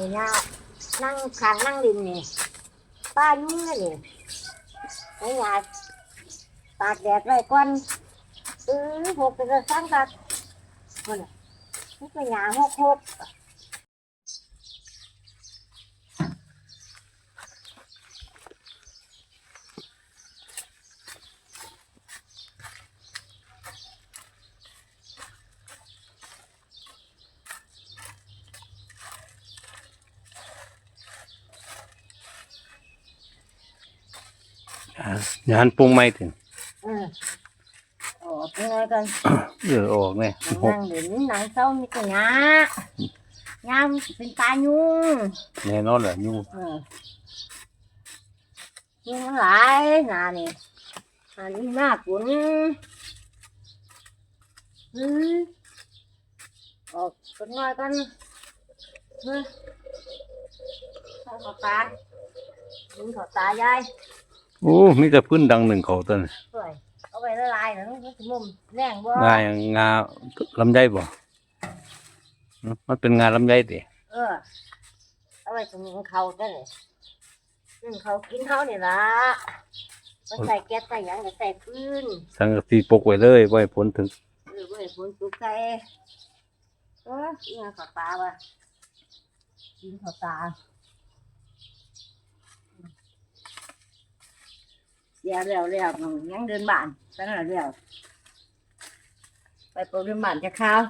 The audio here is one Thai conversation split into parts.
นี่ยานั่งขางนั่งริมนี่ป้ายุ่งเลยนี่ไอ้ยาตากแดดไว้ก่อนเออหกเป็นกระสังกัดคนนี่เป็นยาหกหก อ่าอย่าหันปรุงไม่ถึงเออโอ้เป็นไงกันเออออกเนี่ยหกนั่งเด่นนั่งเศร้ามีแต่ยาหญ้ามันสิเป็นตายุ่งแน่นอนแหละอยู่เออยุ่งหลายหนานี่หนานี่หน้ากุนอืมออกกันหน่อยกันเฮ้ยเข้าขอตาดึงขอตายาย โอ้มีแต่พื้นดังหนึ่งเขาต้นสวยเอาไปละลายนะมันสิมุมแรงบ่งายงาลำไยบ่หึมันเป็นงาลำไยติเออเอาไปสมุนเขาได้เลยนึ่งเขากินเขานี่ล่ะมันใส่แก๊สใส่หยังก็ใส่พื้นสังกะสีปกไว้เลยไว้ผลถึงหรือว่าฝนตกใส่เออกินข้าวตาบ่ะกินข้าวตา ดี๋ยวเร็วเร็วยังเดินบ้านตั้งแต่เร็วไปโปรเดินบ้านจะข้าว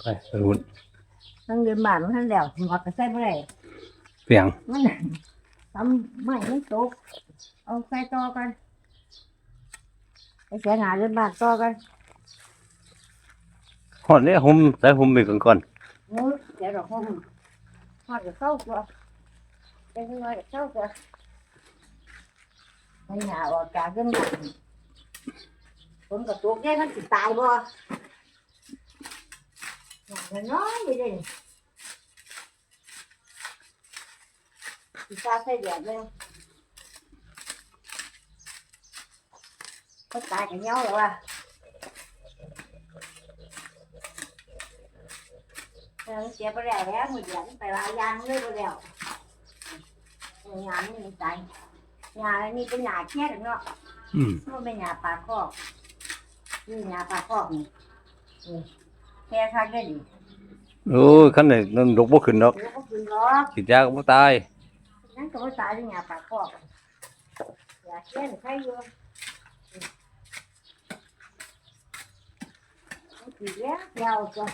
ไปไปหุ่นตั้งเดินบ้านมันทันแล้วหัวก็ใส่บ่ได้เปียงมันทำไม่ไม่ตกเอาใส่ต่อกันไปเสียหนาเดินบ้านต่อกันหอดเนี่ยหุ่มใส่หุ่มไปก่อนก่อนโอ้ยเดี๋ยวเราคงทอดกับข้าวตัวเป็นยังไงกับข้าวตัว ไม่หนาออกจากเดินบ้านฝนกับตกแย่มันสิตายบ่อย่างน้อยอยู่เดิสิตาใส่เดือดเลยก็ตายกันเงี้ยวแล้วว่ะเออเสียไปแล้วแล้วมือเดียวไปลายยางเลยไปแล้วงานนี่มันใจงานนี่เป็นหยาแค่เนาะอืมมันเป็นหยาปลาคอกนี่หยาปลาคอกนี่นี่แค่คักได้ดิโอ้ยขั้นไหนนั่นดกบ่ขึ้นดอกแล้วก็คือล้อฉีดยาก็บ่ตาย นั่นก็ไม่ตายด้วยหยาปลาคอกหยาแค่ใครอยู่มันสีแย้วยาวจ้ะ